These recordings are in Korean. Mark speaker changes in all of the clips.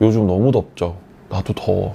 Speaker 1: 요즘 너무 덥죠? 나도 더워.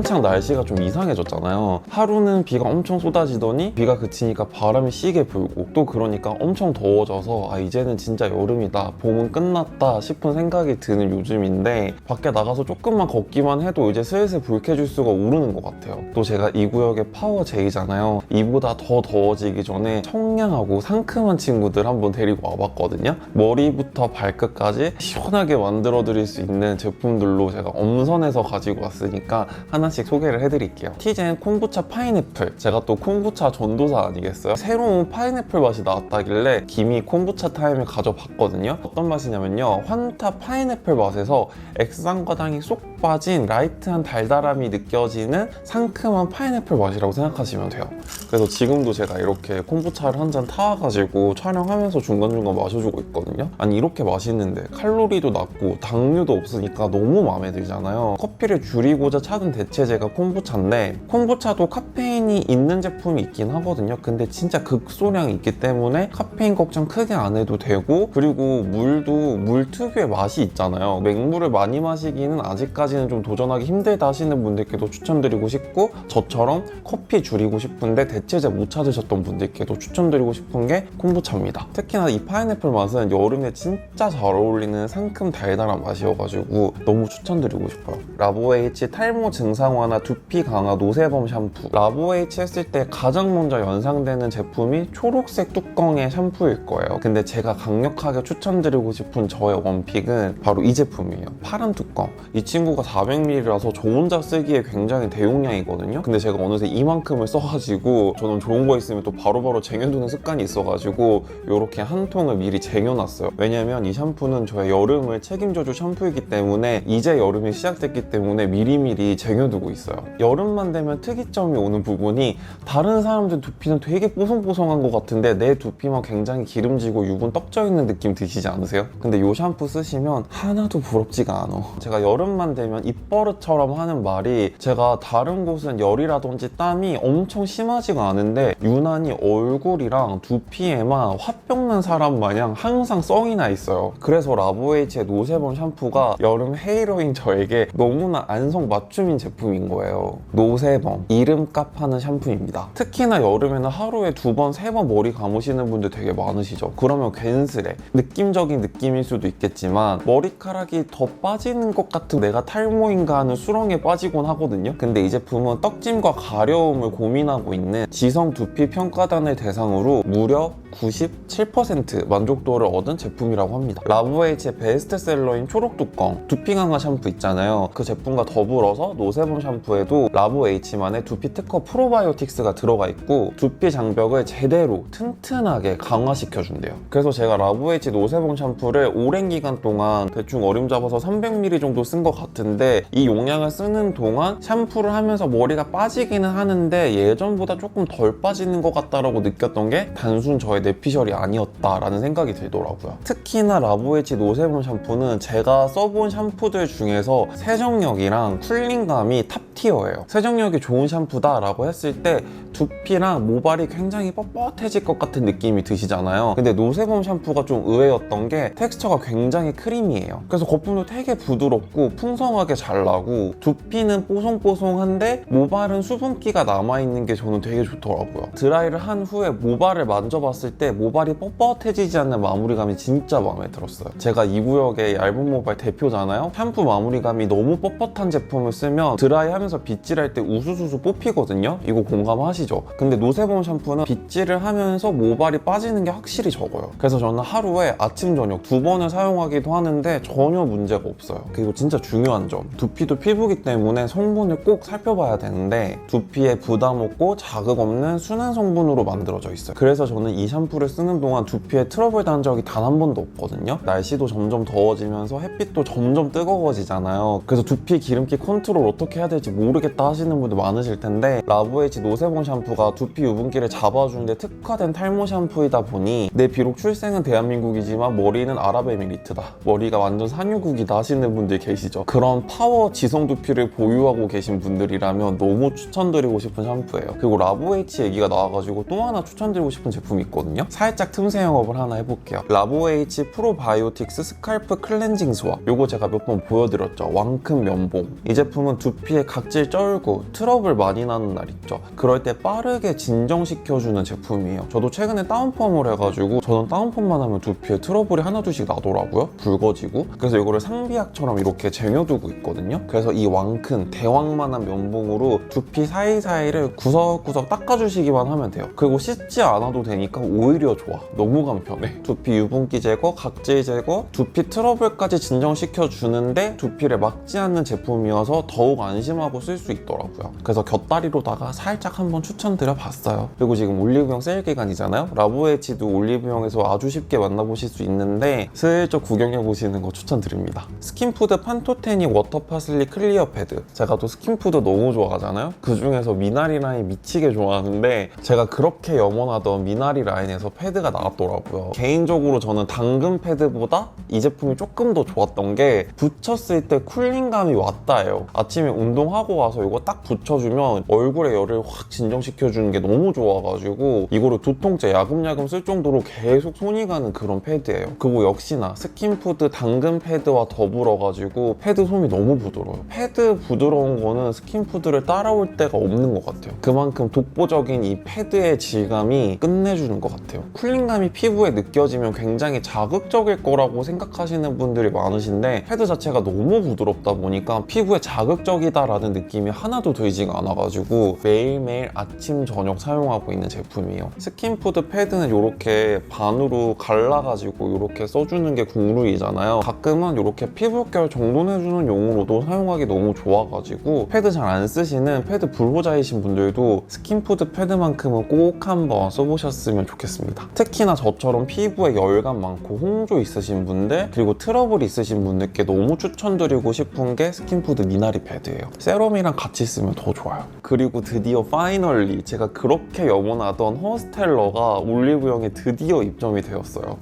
Speaker 1: 한창 날씨가 좀 이상해졌잖아요. 하루는 비가 엄청 쏟아지더니 비가 그치니까 바람이 시게 불고 또 그러니까 엄청 더워져서 아 이제는 진짜 여름이다 봄은 끝났다 싶은 생각이 드는 요즘인데 밖에 나가서 조금만 걷기만 해도 이제 슬슬 불쾌지수가 오르는 것 같아요. 또 제가 이 구역의 파워 J잖아요. 이보다 더 더워지기 전에 청량하고 상큼한 친구들 한번 데리고 와봤거든요. 머리부터 발끝까지 시원하게 만들어 드릴 수 있는 제품들로 제가 엄선해서 가지고 왔으니까 하나 씩 소개를 해드릴게요. 티젠 콤부차 파인애플. 제가 또 콤부차 전도사 아니겠어요? 새로운 파인애플 맛이 나왔다길래 김이 콤부차 타임을 가져봤거든요. 어떤 맛이냐면요. 환타 파인애플 맛에서 액상과당이 쏙 빠진 라이트한 달달함이 느껴지는 상큼한 파인애플 맛이라고 생각하시면 돼요. 그래서 지금도 제가 이렇게 콤부차를 한 잔 타와가지고 촬영하면서 중간중간 마셔주고 있거든요. 아니 이렇게 맛있는데 칼로리도 낮고 당류도 없으니까 너무 마음에 들잖아요. 커피를 줄이고자 찾은 대체 제가 콤부차인데 콤부차도 카페인이 있는 제품이 있긴 하거든요. 근데 진짜 극소량이 있기 때문에 카페인 걱정 크게 안 해도 되고 그리고 물도 물 특유의 맛이 있잖아요. 맹물을 많이 마시기는 아직까지는 좀 도전하기 힘들다 하시는 분들께도 추천드리고 싶고 저처럼 커피 줄이고 싶은데 대체제 못 찾으셨던 분들께도 추천드리고 싶은 게 콤부차입니다. 특히나 이 파인애플 맛은 여름에 진짜 잘 어울리는 상큼 달달한 맛이어가지고 너무 추천드리고 싶어요. 라보에이치 탈모 증상 완화 두피 강화 노세범 샴푸. 라보에이치 했을 때 가장 먼저 연상되는 제품이 초록색 뚜껑의 샴푸일 거예요. 근데 제가 강력하게 추천드리고 싶은 저의 원픽은 바로 이 제품이에요. 파란 뚜껑. 이 친구가 400ml라서 저 혼자 쓰기에 굉장히 대용량이거든요. 근데 제가 어느새 이만큼을 써가지고 저는 좋은 거 있으면 또 바로바로 쟁여두는 습관이 있어가지고 이렇게 한 통을 미리 쟁여놨어요. 왜냐면 이 샴푸는 저의 여름을 책임져줄 샴푸이기 때문에 이제 여름이 시작됐기 때문에 미리미리 쟁여 두고 있어요. 여름만 되면 특이점이 오는 부분이 다른 사람들 두피는 되게 뽀송뽀송한 것 같은데 내 두피만 굉장히 기름지고 유분 떡져 있는 느낌 드시지 않으세요? 근데 이 샴푸 쓰시면 하나도 부럽지가 않아. 제가 여름만 되면 입버릇처럼 하는 말이 제가 다른 곳은 열이라든지 땀이 엄청 심하지가 않은데 유난히 얼굴이랑 두피에만 화병 난 사람 마냥 항상 썽이 나 있어요. 그래서 라보에이치의 노세범 샴푸가 여름 헤이로인 저에게 너무나 안성 맞춤인 제품 인 거예요. 노세범 이름값 하는 샴푸입니다. 특히나 여름에는 하루에 두 번, 세 번 머리 감으시는 분들 되게 많으시죠. 그러면 괜스레 느낌적인 느낌일 수도 있겠지만 머리카락이 더 빠지는 것 같은 내가 탈모인가 하는 수렁에 빠지곤 하거든요. 근데 이 제품은 떡짐과 가려움을 고민하고 있는 지성 두피 평가단을 대상으로 무려 97% 만족도를 얻은 제품이라고 합니다. 라브에이치의 베스트셀러인 초록 뚜껑 두피 강화 샴푸 있잖아요. 그 제품과 더불어서 노세범 샴푸에도 라브에이치만의 두피 특허 프로바이오틱스가 들어가 있고 두피 장벽을 제대로 튼튼하게 강화시켜 준대요. 그래서 제가 라브에이치 노세범 샴푸를 오랜 기간 동안 대충 어림 잡아서 300ml 정도 쓴 것 같은데 이 용량을 쓰는 동안 샴푸를 하면서 머리가 빠지기는 하는데 예전보다 조금 덜 빠지는 것 같다라고 느꼈던 게 단순 저의 내피셜이 아니었다라는 생각이 들더라고요. 특히나 라보에치 노세범 샴푸는 제가 써본 샴푸들 중에서 세정력이랑 쿨링감이 탑티어예요. 세정력이 좋은 샴푸다 라고 했을 때 두피랑 모발이 굉장히 뻣뻣해질 것 같은 느낌이 드시잖아요. 근데 노세범 샴푸가 좀 의외였던 게 텍스처가 굉장히 크리미해요. 그래서 거품도 되게 부드럽고 풍성하게 잘 나고 두피는 뽀송뽀송한데 모발은 수분기가 남아있는 게 저는 되게 좋더라고요. 드라이를 한 후에 모발을 만져봤을 때 모발이 뻣뻣해지지 않는 마무리감이 진짜 마음에 들었어요. 제가 이 구역의 얇은 모발 대표잖아요. 샴푸 마무리감이 너무 뻣뻣한 제품을 쓰면 하면서 빗질할 때 우수수수 뽑히거든요. 이거 공감하시죠? 근데 노세범 샴푸는 빗질을 하면서 모발이 빠지는 게 확실히 적어요. 그래서 저는 하루에 아침, 저녁 두 번을 사용하기도 하는데 전혀 문제가 없어요. 그리고 진짜 중요한 점. 두피도 피부기 때문에 성분을 꼭 살펴봐야 되는데 두피에 부담 없고 자극 없는 순한 성분으로 만들어져 있어요. 그래서 저는 이 샴푸를 쓰는 동안 두피에 트러블 단 적이 단 한 번도 없거든요. 날씨도 점점 더워지면서 햇빛도 점점 뜨거워지잖아요. 그래서 두피 기름기 컨트롤 어떻게 해야 될지 모르겠다 하시는 분들 많으실 텐데 라브에이지 노세봉 샴푸가 두피 유분기를 잡아주는데 특화된 탈모 샴푸이다 보니 내 비록 출생은 대한민국이지만 머리는 아랍에미리트다. 머리가 완전 산유국이다 하시는 분들 계시죠. 그런 파워 지성 두피를 보유하고 계신 분들이라면 너무 추천드리고 싶은 샴푸예요. 그리고 라브에이치 얘기가 나와가지고 또 하나 추천드리고 싶은 제품이 있거든요. 살짝 틈새 영업을 하나 해볼게요. 라브에이치 프로바이오틱스 스칼프 클렌징 수화. 요거 제가 몇 번 보여드렸죠. 왕큰 면봉. 이 제품은 두피 에 각질 쩔고 트러블 많이 나는 날 있죠. 그럴 때 빠르게 진정시켜주는 제품이에요. 저도 최근에 다운펌을 해가지고 저는 다운펌만 하면 두피에 트러블이 하나둘씩 나더라고요. 붉어지고. 그래서 이거를 상비약처럼 이렇게 쟁여두고 있거든요. 그래서 이 왕큰 대왕만한 면봉으로 두피 사이사이를 구석구석 닦아주시기만 하면 돼요. 그리고 씻지 않아도 되니까 오히려 좋아. 너무 간편해. 두피 유분기 제거, 각질 제거, 두피 트러블까지 진정시켜주는데 두피를 막지 않는 제품이어서 더욱 안심 하고 쓸 수 있더라고요. 그래서 곁다리로다가 살짝 한번 추천드려 봤어요. 그리고 지금 올리브영 세일 기간이잖아요? 라보에치도 올리브영에서 아주 쉽게 만나보실 수 있는데 슬쩍 구경해 보시는 거 추천드립니다. 스킨푸드 판토테닉 워터 파슬리 클리어 패드. 제가 또 스킨푸드 너무 좋아하잖아요? 그 중에서 미나리 라인 미치게 좋아하는데 제가 그렇게 염원하던 미나리 라인에서 패드가 나왔더라고요. 개인적으로 저는 당근 패드보다 이 제품이 조금 더 좋았던 게 붙였을 때 쿨링감이 왔다예요. 아침에 운동하고 와서 이거 딱 붙여주면 얼굴에 열을 확 진정시켜주는 게 너무 좋아가지고 이거를 두통째 야금야금 쓸 정도로 계속 손이 가는 그런 패드예요. 그리고 역시나 스킨푸드 당근 패드와 더불어가지고 패드 솜이 너무 부드러워요. 패드 부드러운 거는 스킨푸드를 따라올 데가 없는 것 같아요. 그만큼 독보적인 이 패드의 질감이 끝내주는 것 같아요. 쿨링감이 피부에 느껴지면 굉장히 자극적일 거라고 생각 하시는 분들이 많으신데 패드 자체가 너무 부드럽다 보니까 피부에 자극적이다라는 느낌이 하나도 들지가 않아가지고 매일매일 아침 저녁 사용하고 있는 제품이에요. 스킨푸드 패드는 이렇게 반으로 갈라가지고 이렇게 써주는 게 국룰이잖아요. 가끔은 이렇게 피부결 정돈해주는 용으로도 사용하기 너무 좋아가지고 패드 잘 안 쓰시는 패드 불호자이신 분들도 스킨푸드 패드만큼은 꼭 한번 써보셨으면 좋겠습니다. 특히나 저처럼 피부에 열감 많고 홍조 있으신 분들 그리고 트러블 있으신 분들께 너무 추천드리고 싶은 게 스킨푸드 미나리 패드예요. 세럼이랑 같이 쓰면 더 좋아요. 그리고 드디어 파이널리 제가 그렇게 염원하던 허스텔러가 올리브영에 드디어 입점이 되었어요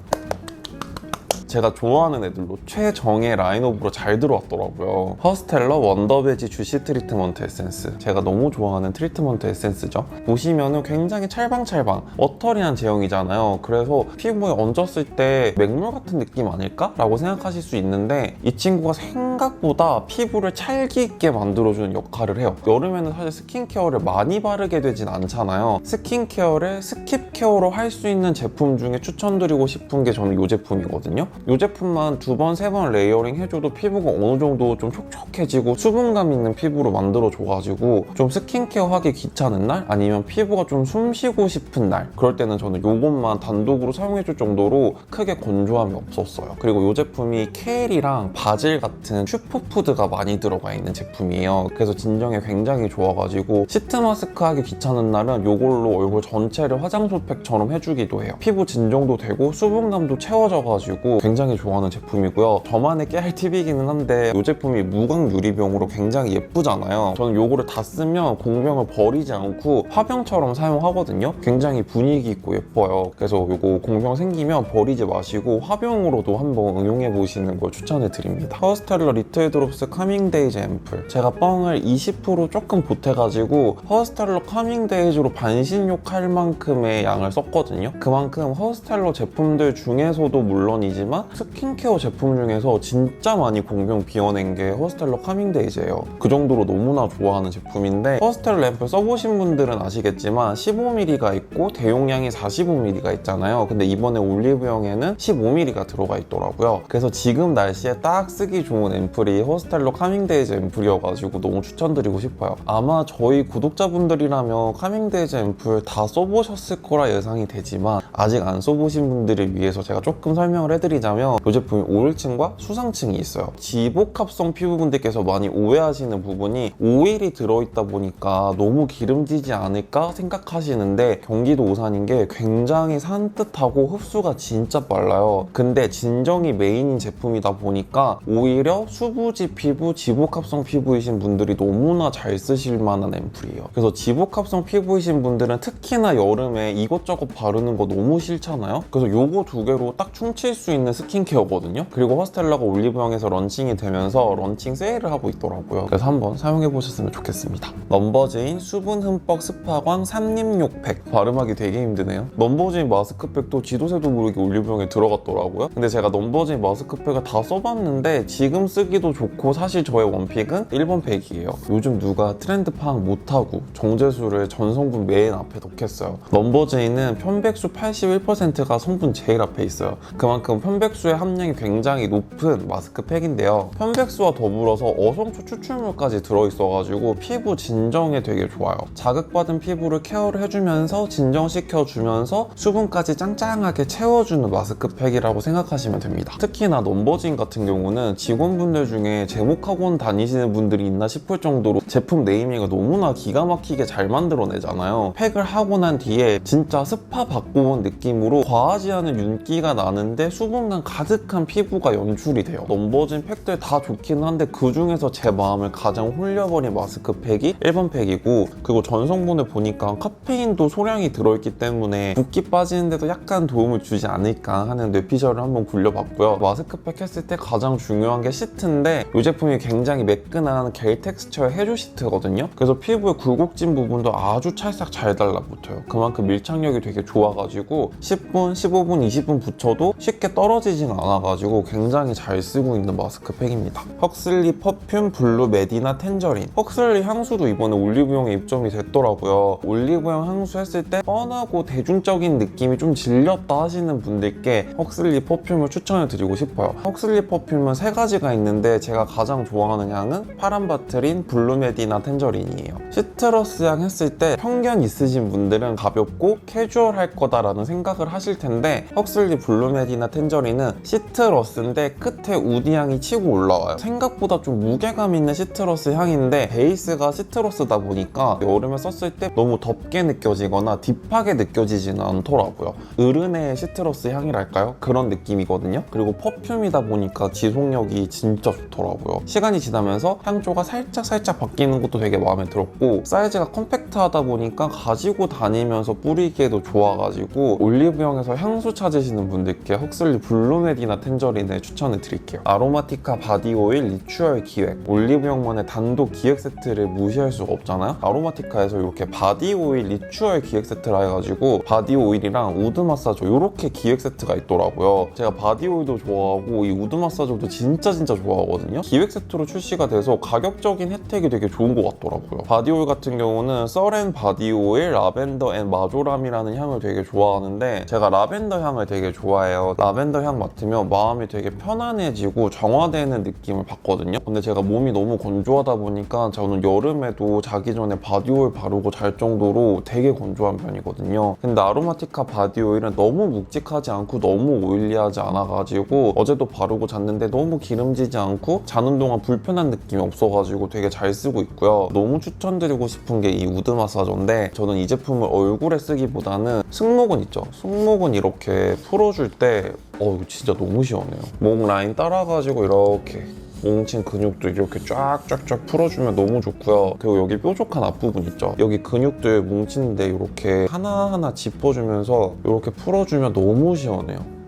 Speaker 1: 제가 좋아하는 애들로 최정의 라인업으로 잘 들어왔더라고요. 허스텔러 원더베지 주시 트리트먼트 에센스. 제가 너무 좋아하는 트리트먼트 에센스죠. 보시면은 굉장히 찰방찰방 워터리한 제형이잖아요. 그래서 피부에 얹었을 때 맹물 같은 느낌 아닐까? 라고 생각하실 수 있는데 이 친구가 생각보다 피부를 찰기 있게 만들어주는 역할을 해요. 여름에는 사실 스킨케어를 많이 바르게 되진 않잖아요. 스킨케어를 스킵 케어로 할 수 있는 제품 중에 추천드리고 싶은 게 저는 이 제품이거든요. 이 제품만 두 번, 세 번 레이어링 해줘도 피부가 어느 정도 좀 촉촉해지고 수분감 있는 피부로 만들어줘가지고 좀 스킨케어 하기 귀찮은 날 아니면 피부가 좀 숨 쉬고 싶은 날 그럴 때는 저는 이것만 단독으로 사용해줄 정도로 크게 건조함이 없었어요. 그리고 이 제품이 케일이랑 바질 같은 슈퍼푸드가 많이 들어가 있는 제품이에요. 그래서 진정에 굉장히 좋아가지고 시트 마스크 하기 귀찮은 날은 이걸로 얼굴 전체를 화장솜 팩처럼 해주기도 해요. 피부 진정도 되고 수분감도 채워져가지고 굉장히 좋아하는 제품이고요. 저만의 깨알 팁이기는 한데 이 제품이 무광 유리병으로 굉장히 예쁘잖아요. 저는 이거를 다 쓰면 공병을 버리지 않고 화병처럼 사용하거든요. 굉장히 분위기 있고 예뻐요. 그래서 이거 공병 생기면 버리지 마시고 화병으로도 한번 응용해 보시는 걸 추천해 드립니다. 허스텔러 리틀 드롭스 카밍데이즈 앰플. 제가 뻥을 20% 조금 보태가지고 허스텔러 카밍데이즈로 반신욕 할 만큼의 양을 썼거든요. 그만큼 허스텔러 제품들 중에서도 물론이지만 스킨케어 제품 중에서 진짜 많이 공병 비워낸 게 허스텔러 카밍데이즈예요. 그 정도로 너무나 좋아하는 제품인데 허스텔러 앰플 써보신 분들은 아시겠지만 15mm가 있고 대용량이 45mm가 있잖아요. 근데 이번에 올리브영에는 15mm가 들어가 있더라고요. 그래서 지금 날씨에 딱 쓰기 좋은 앰플이 허스텔러 카밍데이즈 앰플이어가지고 너무 추천드리고 싶어요. 아마 저희 구독자분들이라면 카밍데이즈 앰플 다 써보셨을 거라 예상이 되지만 아직 안 써보신 분들을 위해서 제가 조금 설명을 해드리자면 말씀드리자면 이 제품이 오일층과 수상층이 있어요. 지복합성 피부분들께서 많이 오해하시는 부분이 오일이 들어있다 보니까 너무 기름지지 않을까 생각하시는데 경기도 오산인 게 굉장히 산뜻하고 흡수가 진짜 빨라요. 근데 진정이 메인인 제품이다 보니까 오히려 수부지 피부, 지복합성 피부이신 분들이 너무나 잘 쓰실 만한 앰플이에요. 그래서 지복합성 피부이신 분들은 특히나 여름에 이것저것 바르는 거 너무 싫잖아요. 그래서 요거 두 개로 딱 춤칠 수 있는 스킨케어거든요. 그리고 허스텔라가 올리브영에서 런칭이 되면서 런칭 세일을 하고 있더라고요. 그래서 한번 사용해 보셨으면 좋겠습니다. 넘버즈인 수분 흠뻑 스파광 산림욕팩 발음하기 되게 힘드네요. 넘버즈인 마스크팩도 지도새도 모르게 올리브영에 들어갔더라고요. 근데 제가 넘버즈인 마스크팩을 다 써봤는데 지금 쓰기도 좋고 사실 저의 원픽은 1번 팩이에요. 요즘 누가 트렌드 파악 못하고 정제수를 전성분 메인 앞에 넣겠어요. 넘버즈인은 편백수 81%가 성분 제일 앞에 있어요. 그만큼 편백 수의 함량이 굉장히 높은 마스크팩인데요. 편백수와 더불어서 어성초 추출물까지 들어있어가지고 피부 진정에 되게 좋아요. 자극받은 피부를 케어를 해주면서 진정시켜주면서 수분까지 짱짱하게 채워주는 마스크팩이라고 생각하시면 됩니다. 특히나 넘버즈인 같은 경우는 직원분들 중에 제목학원 다니시는 분들이 있나 싶을 정도로 제품 네이밍을 너무나 기가 막히게 잘 만들어내잖아요. 팩을 하고 난 뒤에 진짜 스파 받고 온 느낌으로 과하지 않은 윤기가 나는데 수분감 가득한 피부가 연출이 돼요. 넘버진 팩들 다 좋긴 한데 그 중에서 제 마음을 가장 홀려버린 마스크팩이 1번 팩이고 그리고 전성분을 보니까 카페인도 소량이 들어있기 때문에 붓기 빠지는데도 약간 도움을 주지 않을까 하는 뇌피셜을 한번 굴려봤고요. 마스크팩 했을 때 가장 중요한 게 시트인데 이 제품이 굉장히 매끈한 겔 텍스처의 해조 시트거든요. 그래서 피부의 굴곡진 부분도 아주 찰싹 잘 달라붙어요. 그만큼 밀착력이 되게 좋아가지고 10분, 15분, 20분 붙여도 쉽게 떨어지 진 않아가지고 굉장히 잘 쓰고 있는 마스크팩입니다. 헉슬리 퍼퓸 블루 메디나 텐저린. 헉슬리 향수도 이번에 올리브영에 입점이 됐더라고요. 올리브영 향수 했을 때 뻔하고 대중적인 느낌이 좀 질렸다 하시는 분들께 헉슬리 퍼퓸을 추천을 드리고 싶어요. 헉슬리 퍼퓸은 세 가지가 있는데 제가 가장 좋아하는 향은 파란 바트린 블루 메디나 텐저린이에요. 시트러스 향 했을 때 편견 있으신 분들은 가볍고 캐주얼할 거다라는 생각을 하실 텐데 헉슬리 블루 메디나 텐저린 은 시트러스인데 끝에 우디 향이 치고 올라와요. 생각보다 좀 무게감 있는 시트러스 향인데 베이스가 시트러스다 보니까 여름에 썼을 때 너무 덥게 느껴지거나 딥하게 느껴지지는 않더라고요. 어른의 시트러스 향이랄까요? 그런 느낌이거든요. 그리고 퍼퓸이다 보니까 지속력이 진짜 좋더라고요. 시간이 지나면서 향조가 살짝 살짝 바뀌는 것도 되게 마음에 들었고 사이즈가 컴팩트하다 보니까 가지고 다니면서 뿌리기에도 좋아가지고 올리브영에서 향수 찾으시는 분들께 헉슬리 블루 메디나 텐저린을 추천을 드릴게요. 아로마티카 바디 오일 리추얼 기획 올리브영만의 단독 기획 세트를 무시할 수가 없잖아요. 아로마티카에서 이렇게 바디 오일 리추얼 기획 세트라 해가지고 바디 오일이랑 우드 마사저 이렇게 기획 세트가 있더라고요. 제가 바디 오일도 좋아하고 이 우드 마사저도 진짜 진짜 좋아하거든요. 기획 세트로 출시가 돼서 가격적인 혜택이 되게 좋은 것 같더라고요. 바디 오일 같은 경우는 썰앤 바디 오일 라벤더 앤 마조람이라는 향을 되게 좋아하는데 제가 라벤더 향을 되게 좋아해요. 라벤더 향 맡으면 마음이 되게 편안해지고 정화되는 느낌을 받거든요. 근데 제가 몸이 너무 건조하다 보니까 저는 여름에도 자기 전에 바디오일 바르고 잘 정도로 되게 건조한 편이거든요. 근데 아로마티카 바디오일은 너무 묵직하지 않고 너무 오일리하지 않아가지고 어제도 바르고 잤는데 너무 기름지지 않고 자는 동안 불편한 느낌이 없어가지고 되게 잘 쓰고 있고요. 너무 추천드리고 싶은 게 이 우드 마사저인데 저는 이 제품을 얼굴에 쓰기보다는 승모근 있죠. 승모근 이렇게 풀어줄 때 어, 이거 진짜 너무 시원해요. 목 라인 따라가지고 이렇게 뭉친 근육도 이렇게 쫙쫙쫙 풀어주면 너무 좋고요. 그리고 여기 뾰족한 앞부분 있죠. 여기 근육들 뭉치는데 이렇게 하나하나 짚어주면서 이렇게 풀어주면 너무 시원해요.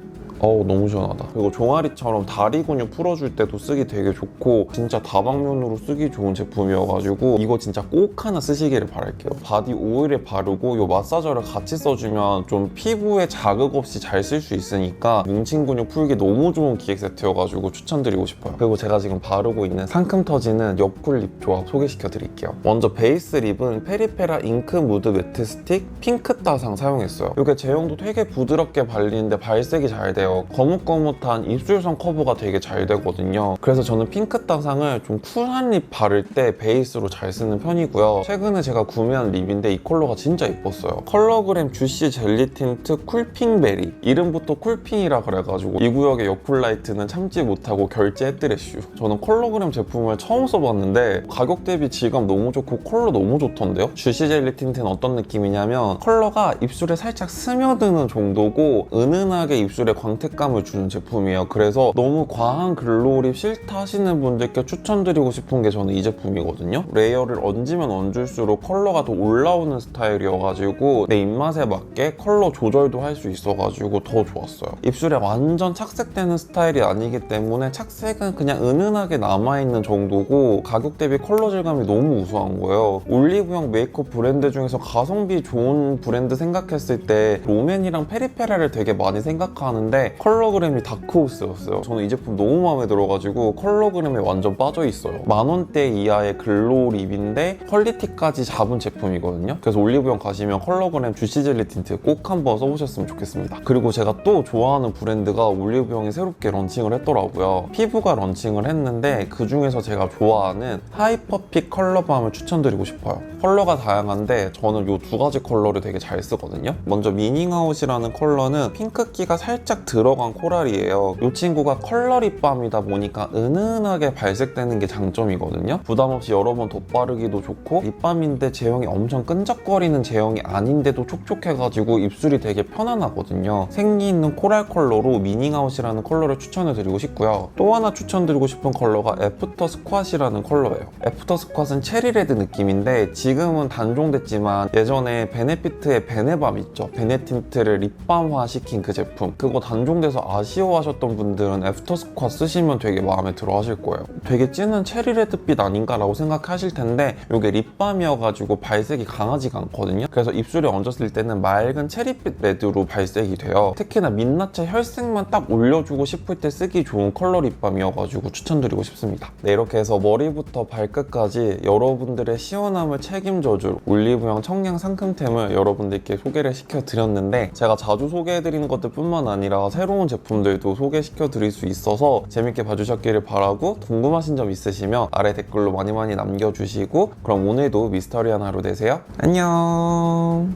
Speaker 1: 어우 너무 시원하다. 그리고 종아리처럼 다리 근육 풀어줄 때도 쓰기 되게 좋고 진짜 다방면으로 쓰기 좋은 제품이어가지고 이거 진짜 꼭 하나 쓰시기를 바랄게요. 바디 오일에 바르고 이 마사저를 같이 써주면 좀 피부에 자극 없이 잘 쓸 수 있으니까 뭉친 근육 풀기 너무 좋은 기획 세트여가지고 추천드리고 싶어요. 그리고 제가 지금 바르고 있는 상큼 터지는 옆쿨 립 조합 소개시켜 드릴게요. 먼저 베이스 립은 페리페라 잉크 무드 매트 스틱 핑크 따상 사용했어요. 이게 제형도 되게 부드럽게 발리는데 발색이 잘 돼요 같아요. 거뭇거뭇한 입술선 커버가 되게 잘 되거든요. 그래서 저는 핑크 따상을 좀 쿨한 립 바를 때 베이스로 잘 쓰는 편이고요. 최근에 제가 구매한 립인데 이 컬러가 진짜 예뻤어요. 컬러그램 주시 젤리 틴트 쿨핑베리. 이름부터 쿨핑이라 그래가지고 이 구역의 여쿨라이트는 참지 못하고 결제했드레슈. 저는 컬러그램 제품을 처음 써봤는데 가격 대비 질감 너무 좋고 컬러 너무 좋던데요? 주시 젤리 틴트는 어떤 느낌이냐면 컬러가 입술에 살짝 스며드는 정도고 은은하게 입술에 광택 감을 주는 제품이에요. 그래서 너무 과한 글로우립 싫다 하시는 분들께 추천드리고 싶은 게 저는 이 제품이거든요. 레이어를 얹으면 얹을수록 컬러가 더 올라오는 스타일이어가지고 내 입맛에 맞게 컬러 조절도 할 수 있어가지고 더 좋았어요. 입술에 완전 착색되는 스타일이 아니기 때문에 착색은 그냥 은은하게 남아있는 정도고 가격 대비 컬러 질감이 너무 우수한 거예요. 올리브영 메이크업 브랜드 중에서 가성비 좋은 브랜드 생각했을 때 롬앤이랑 페리페라를 되게 많이 생각하는데 컬러그램이 다크호스였어요. 저는 이 제품 너무 마음에 들어가지고 컬러그램에 완전 빠져 있어요. 만 원대 이하의 글로우 립인데 퀄리티까지 잡은 제품이거든요. 그래서 올리브영 가시면 컬러그램 주시 젤리 틴트 꼭 한번 써보셨으면 좋겠습니다. 그리고 제가 또 좋아하는 브랜드가 올리브영이 새롭게 런칭을 했더라고요. 피부가 런칭을 했는데 그 중에서 제가 좋아하는 하이퍼픽 컬러밤을 추천드리고 싶어요. 컬러가 다양한데 저는 이 두 가지 컬러를 되게 잘 쓰거든요. 먼저 미닝아웃이라는 컬러는 핑크기가 살짝 들어간 코랄이에요. 이 친구가 컬러 립밤이다 보니까 은은하게 발색되는 게 장점이거든요. 부담 없이 여러 번 덧바르기도 좋고 립밤인데 제형이 엄청 끈적거리는 제형이 아닌데도 촉촉해가지고 입술이 되게 편안하거든요. 생기 있는 코랄 컬러로 미닝아웃이라는 컬러를 추천해 드리고 싶고요. 또 하나 추천드리고 싶은 컬러가 애프터 스쿼시라는 컬러예요. 애프터 스쿼트는 체리레드 느낌인데 지금은 단종됐지만 예전에 베네피트의 베네밤 있죠. 베네틴트를 립밤화 시킨 그 제품. 그거 단 종돼서 아쉬워하셨던 분들은 애프터 스쿼트 쓰시면 되게 마음에 들어 하실 거예요. 되게 진한 체리 레드빛 아닌가라고 생각하실 텐데 이게 립밤이어가지고 발색이 강하지가 않거든요. 그래서 입술에 얹었을 때는 맑은 체리빛 레드로 발색이 돼요. 특히나 민낯의 혈색만 딱 올려주고 싶을 때 쓰기 좋은 컬러 립밤이어가지고 추천드리고 싶습니다. 네, 이렇게 해서 머리부터 발끝까지 여러분들의 시원함을 책임져줄 올리브영 청량 상큼템을 여러분들께 소개를 시켜드렸는데 제가 자주 소개해드리는 것들 뿐만 아니라 새로운 제품들도 소개시켜 드릴 수 있어서 재밌게 봐주셨기를 바라고 궁금하신 점 있으시면 아래 댓글로 많이 많이 남겨주시고 그럼 오늘도 미스터리한 하루 되세요. 안녕